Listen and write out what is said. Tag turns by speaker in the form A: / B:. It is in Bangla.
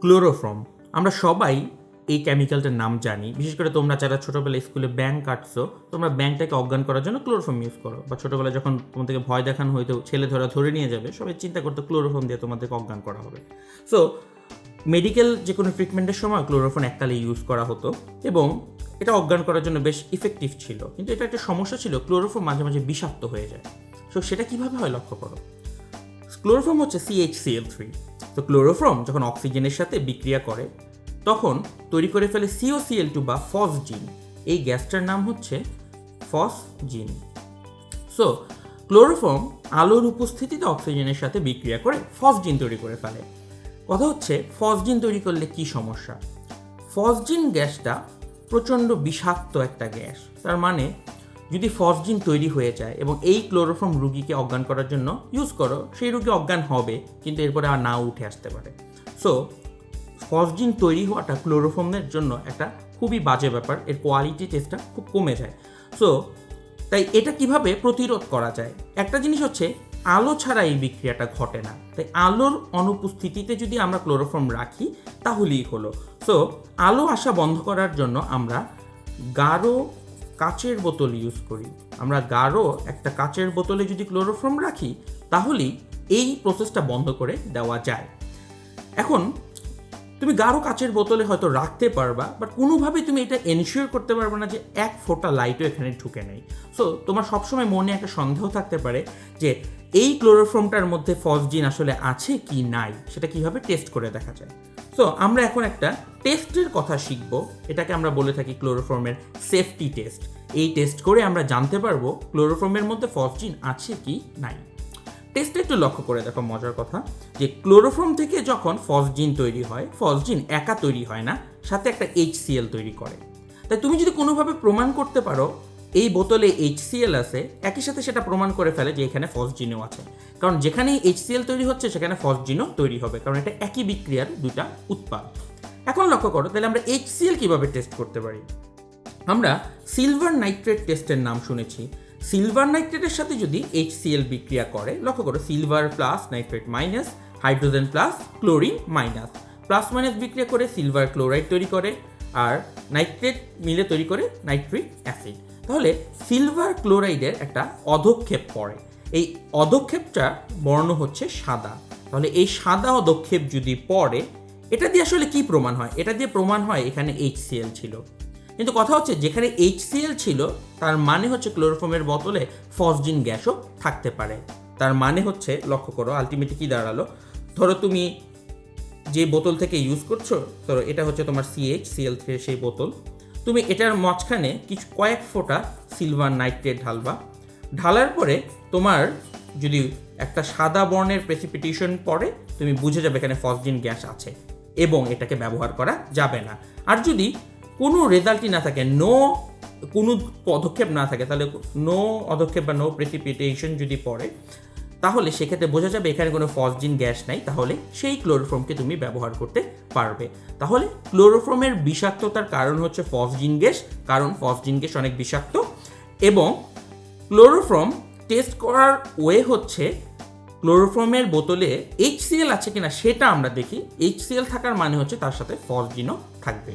A: ক্লোরোফর্ম। আমরা সবাই এই কেমিক্যালটার নাম জানি। বিশেষ করে তোমরা যারা ছোটোবেলায় স্কুলে ব্যাংক কাটছো, তোমরা ব্যাংকটাকে অজ্ঞান করার জন্য ক্লোরোফর্ম ইউজ করো। বা ছোটোবেলায় যখন তোমাদেরকে ভয় দেখানো হয়তো ছেলে ধরা ধরে নিয়ে যাবে, সবাই চিন্তা করতো ক্লোরোফর্ম দিয়ে তোমাদেরকে অজ্ঞান করা হবে। সো মেডিকেল যে কোনো ট্রিটমেন্টের সময় ক্লোরোফোন এককালে ইউজ করা হতো এবং এটা অজ্ঞান করার জন্য বেশ ইফেক্টিভ ছিল। কিন্তু এটা একটা সমস্যা ছিল, ক্লোরোফর্ম মাঝে মাঝে বিষাক্ত হয়ে যায়। সো সেটা কীভাবে হয় লক্ষ্য করো? ক্লোরোফর্ম হচ্ছে সিএইচসিএল থ্রি তো ক্লোরোফর্ম যখন অক্সিজেনের সাথে বিক্রিয়া করে, তখন তৈরি করে ফেলে সিওসিএল টু বা ফসজিন এই গ্যাসটার নাম হচ্ছে ফসজিন সো ক্লোরোফর্ম আলোর উপস্থিতিতে অক্সিজেনের সাথে বিক্রিয়া করে ফসজিন তৈরি করে ফেলে। কথা হচ্ছে ফসজিন তৈরি করলে কি সমস্যা? ফসজিন গ্যাসটা প্রচণ্ড বিষাক্ত একটা গ্যাস। তার মানে যদি ফসজিন তৈরি হয়ে যায় এবং এই ক্লোরোফর্ম রুগীকে অজ্ঞান করার জন্য ইউজ করো, সেই রুগী অজ্ঞান হবে, কিন্তু এরপরে আর না উঠে আসতে পারে। সো ফসজিন তৈরি হওয়াটা ক্লোরোফর্মের জন্য একটা খুবই বাজে ব্যাপার, এর কোয়ালিটি টেস্টটা খুব কমে যায়। সো তাই এটা কীভাবে প্রতিরোধ করা যায়? একটা জিনিস হচ্ছে, আলো ছাড়া এই বিক্রিয়াটা ঘটে না। তাই আলোর অনুপস্থিতিতে যদি আমরা ক্লোরোফর্ম রাখি, তাহলেই হলো। সো আলো আসা বন্ধ করার জন্য আমরা গাঢ় কাচের বোতল ইউজ করি। আমরা গাঢ় একটা কাচের বোতলে যদি ক্লোরোফর্ম রাখি, তাহলেই এই প্রসেসটা বন্ধ করে দেওয়া যায়। এখন, তুমি গাঢ় কাচের বোতলে হয়তো রাখতে পারবা বাট কোনোভাবেই তুমি এটা এনশিওর করতে পারবে না যে এক ফোঁটা লাইটও এখানে ঢুকে নেই। সো তোমার সবসময় মনে একটা সন্দেহ থাকতে পারে যে এই ক্লোরোফর্মটার মধ্যে ফসজিন আসলে আছে কি নাই, সেটা কীভাবে টেস্ট করে দেখা যায়। সো আমরা এখন একটা টেস্টের কথা শিখব, এটাকে আমরা বলে থাকি ক্লোরোফর্মের সেফটি টেস্ট এই টেস্ট করে আমরা জানতে পারব ক্লোরোফর্মের মধ্যে ফসজিন আছে কি নাই। টেস্টে একটু লক্ষ্য করে দেখো, মজার কথা। যে ক্লোরোফর্ম থেকে যখন ফসজিন তৈরি হয় ফসজিন একা তৈরি হয় না, সাথে একটা এইচসিএল তৈরি করে। তাই তুমি যদি কোনোভাবে প্রমাণ করতে পারো, এই বোতলে এইচসিএল আছে, একই সাথে সেটা প্রমাণ করে ফেলে যে এখানে ফসজিনও আছে। কারণ যেখানেই এইচসিএল তৈরি হচ্ছে, সেখানে ফসজিনও তৈরি হবে, কারণ এটা একই বিক্রিয়ার দুটা উৎপাদ। এখন লক্ষ্য করো, তাহলে আমরা এইচসিএল কীভাবে টেস্ট করতে পারি? আমরা সিলভার নাইট্রেট টেস্টের নাম শুনেছি। সিলভার নাইট্রেটের সাথে যদি এইচসিএল বিক্রিয়া করে, লক্ষ্য করো silver plus nitrate minus hydrogen plus chlorine minus plus minus বিক্রিয়া করে সিলভার ক্লোরাইড তৈরি করে, আর নাইট্রেট মিলে তৈরি করে নাইট্রিক অ্যাসিড তাহলে সিলভার ক্লোরাইডের একটা অধক্ষেপ পড়ে। এই অধক্ষেপটা বর্ণ হচ্ছে সাদা। তাহলে এই সাদা অধক্ষেপ যদি পড়ে এটা দিয়ে আসলে কি প্রমাণ হয়? এটা দিয়ে প্রমাণ হয় এখানে এইচসিএল ছিল। কিন্তু কথা হচ্ছে যেখানে এইচসিএল ছিল, তার মানে হচ্ছে ক্লোরোফর্মের বোতলে ফসজিন গ্যাসও থাকতে পারে। তার মানে হচ্ছে, লক্ষ্য করো আলটিমেটলি কি দাঁড়াল? ধরো তুমি যে বোতল থেকে ইউজ করছ, ধরো এটা হচ্ছে তোমার সিএইচ সিএল থ্রি সেই বোতল। তুমি এটার মাঝখানে কিছু কয়েক ফোঁটা সিলভার নাইট্রেট ঢালবা। ঢালার পরে তোমার যদি একটা সাদা বর্ণের প্রেসিপিটেশন পড়ে, তুমি বুঝে যাবে এখানে ফসজিন গ্যাস আছে। এবং এটাকে ব্যবহার করা যাবে না। আর যদি কোনো রেজাল্টই না থাকে নো কোনো পদক্ষেপ না থাকে, তাহলে নো পদক্ষেপ বা নো প্রেসিপিটেশন যদি পড়ে, তাহলে সেক্ষেত্রে বোঝা যাবে এখানে কোনো ফসজিন গ্যাস নাই, তাহলে সেই ক্লোরোফর্মকে তুমি ব্যবহার করতে পারবে। তাহলে ক্লোরোফর্মের বিষাক্ততার কারণ হচ্ছে ফসজিন গ্যাস কারণ ফসজিন গ্যাস অনেক বিষাক্ত এবং ক্লোরোফর্ম টেস্ট করার ওয়ে হচ্ছে ক্লোরোফর্মের বোতলে এইচসিএল আছে কিনা সেটা আমরা দেখি। এইচসিএল থাকার মানে হচ্ছে তার সাথে ফসজিনও থাকবে।